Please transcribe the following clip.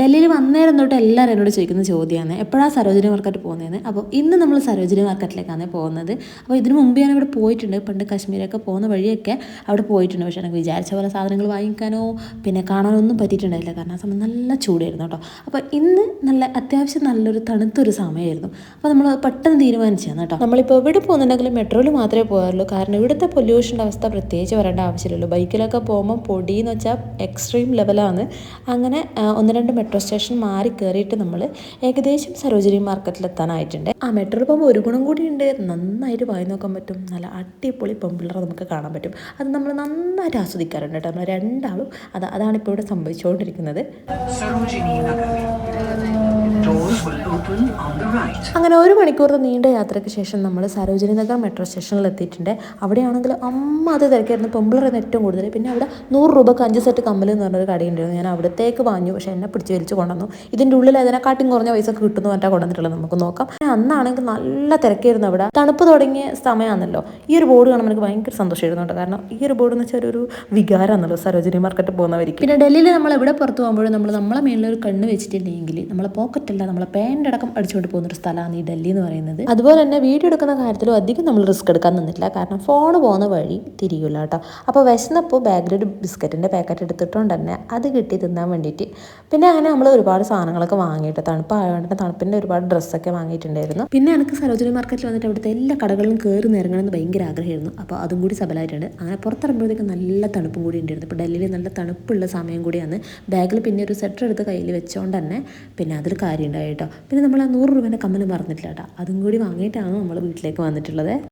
ഡൽഹിയിൽ വന്നേരം തൊട്ട് എല്ലാവരും എന്നോട് ചോദിക്കുന്ന ചോദ്യമാണ്. എപ്പോഴാണ് സരോജിനി മാർക്കറ്റ് പോകുന്നതെന്ന്? അപ്പോൾ ഇന്ന് നമ്മൾ സരോജിനി മാർക്കറ്റിലേക്കാണ് പോകുന്നത്. അപ്പോൾ ഇതിനു മുമ്പ് ഞാൻ ഇവിടെ പോയിട്ടുണ്ട്. പണ്ട് കാശ്മീരൊക്കെ പോകുന്ന വഴിയൊക്കെ അവിടെ പോയിട്ടുണ്ട്. പക്ഷേ എനിക്ക് വിചാരിച്ച പോലെ സാധനങ്ങൾ വാങ്ങിക്കാനോ പിന്നെ കാണാനോ ഒന്നും പറ്റിയിട്ടുണ്ടായില്ല. കാരണം ആ സമയം നല്ല ചൂടായിരുന്നു കേട്ടോ. അപ്പോൾ ഇന്ന് നല്ല അത്യാവശ്യം നല്ലൊരു തണുത്തൊരു സമയമായിരുന്നു. അപ്പോൾ നമ്മൾ പെട്ടെന്ന് തീരുമാനിച്ചതാണ് കേട്ടോ. നമ്മളിപ്പോൾ എവിടെ പോകുന്നുണ്ടെങ്കിലും മെട്രോയിൽ മാത്രമേ പോകാറുള്ളൂ. കാരണം ഇവിടുത്തെ പൊല്യൂഷന്റെ അവസ്ഥ പ്രത്യേകിച്ച് വരേണ്ട ആവശ്യമില്ലല്ലോ. ബൈക്കിലൊക്കെ പോകുമ്പോൾ പൊടിയെന്ന് വെച്ചാൽ എക്സ്ട്രീം ലെവലാണ് അങ്ങനെ ഒന്ന് രണ്ട് മെട്രോ സ്റ്റേഷൻ മാറി കയറിയിട്ട് നമ്മൾ ഏകദേശം സരോജിനി മാർക്കറ്റിൽ എത്താനായിട്ടുണ്ട് ആ മെട്രോ പോകുമ്പോൾ ഒരു ഗുണം കൂടിയുണ്ട്. നന്നായിട്ട് വായി നോക്കാൻ പറ്റും. നല്ല അടിപൊളി പെമ്പിള്ളറെ നമുക്ക് കാണാൻ പറ്റും. അത് നമ്മൾ നന്നായിട്ട് ആസ്വദിക്കാറുണ്ട് കേട്ടോ. രണ്ടാളും അത് അതാണ് ഇപ്പോൾ ഇവിടെ സംഭവിച്ചുകൊണ്ടിരിക്കുന്നത്. സരോജിനി Nagar. അങ്ങനെ ഒരു മണിക്കൂർ നീണ്ട യാത്രയ്ക്ക് ശേഷം നമ്മൾ സരോജിനി നഗർ മെട്രോ സ്റ്റേഷനിൽ എത്തിയിട്ടുണ്ട്. അവിടെയാണെങ്കിൽ അമ്മ അത് തിരക്കായിരുന്നു എന്ന ഏറ്റവും കൂടുതൽ പിന്നെ അവിടെ നൂറ് രൂപക്ക് അഞ്ച് സെറ്റ് കമ്മൽ എന്ന് പറഞ്ഞൊരു കടയുണ്ടായിരുന്നു ഞാൻ അവിടത്തേക്ക് വാങ്ങി. പക്ഷേ എന്നെ പിടിച്ച് വലിച്ച് കൊണ്ടുവന്നു. ഇതിന്റെ ഉള്ളിൽ അതിനെക്കാട്ടും കുറഞ്ഞ പൈസ കിട്ടുന്നു പറഞ്ഞാൽ കൊണ്ടുവന്നിട്ടുള്ളത്. നമുക്ക് നോക്കാം. അന്നാണെങ്കിൽ നല്ല തിരക്കായിരുന്നു അവിടെ. തണുപ്പ് തുടങ്ങിയ സമയമാണല്ലോ. ഈ ഒരു ബോർഡ് കാണുമ്പോൾ എനിക്ക് ഭയങ്കര സന്തോഷമായിരുന്നു കേട്ടോ. കാരണം ഈ ഒരു ബോർഡ് എന്ന് വെച്ചാൽ ഒരു വികാരമാണല്ലോ. സരോജിനി മാർക്കറ്റ് പോകുന്നവർക്ക് പിന്നെ ഡൽഹിയിൽ നമ്മൾ എവിടെ പുറത്ത് പോകുമ്പോഴും നമ്മൾ നമ്മളെ മേളിൽ ഒരു കണ്ണ് വെച്ചിട്ടില്ലെങ്കിൽ നമ്മളെ പോക്കറ്റല്ല നമ്മളെ പാന്റ് അടക്കം അടിച്ചുകൊണ്ട് പോകുന്ന ഒരു സ്ഥലമാണ് ഈ ഡൽഹി എന്ന് പറയുന്നത്. അതുപോലെ തന്നെ വീഡിയോ എടുക്കുന്ന കാര്യത്തിലും അധികം നമ്മൾ റിസ്ക് എടുക്കാൻ നിന്നിട്ടില്ല. കാരണം ഫോൺ പോകുന്ന വഴി തിരിയില്ല കേട്ടോ. അപ്പോൾ വിശന്നപ്പോൾ ബാഗിൽ ഒരു ബിസ്ക്കറ്റിന്റെ പാക്കറ്റ് എടുത്തിട്ടുണ്ട് തന്നെ അത് കിട്ടി തിന്നാൻ വേണ്ടിയിട്ട്. പിന്നെ അങ്ങനെ നമ്മൾ ഒരുപാട് സാധനങ്ങളൊക്കെ വാങ്ങിയിട്ട് തണുപ്പായതുകൊണ്ട് തണുപ്പിന്റെ ഒരുപാട് ഡ്രസ്സൊക്കെ വാങ്ങിയിട്ടുണ്ടായിരുന്നു. പിന്നെ എനിക്ക് സരോജിനി മാർക്കറ്റിൽ വന്നിട്ട് അവിടുത്തെ എല്ലാ കടകളിലും കയറി നിറങ്ങണമെന്ന് ഭയങ്കര ആഗ്രഹമായിരുന്നു. അപ്പോൾ അതും കൂടി സബലായിട്ടുണ്ട് അങ്ങനെ പുറത്തിറങ്ങുമ്പോഴത്തേക്ക് നല്ല തണുപ്പും കൂടി ഉണ്ടായിരുന്നു. ഇപ്പോൾ ഡൽഹിയിൽ നല്ല തണുപ്പുള്ള സമയം കൂടിയാണ്. ബാഗിൽ പിന്നെ ഒരു സ്വെറ്റർ എടുത്ത് കയ്യിൽ വെച്ചുകൊണ്ട് തന്നെ പിന്നെ അതൊരു കാര്യം ഉണ്ടായി കേട്ടോ. പിന്നെ നമ്മൾ ആ നൂറ് രൂപേന്റെ കമ്മൽ മറന്നിട്ടില്ല കേട്ടോ അതും കൂടി വാങ്ങിയിട്ടാണ് നമ്മൾ വീട്ടിലേക്ക് വന്നിട്ടുള്ളത്?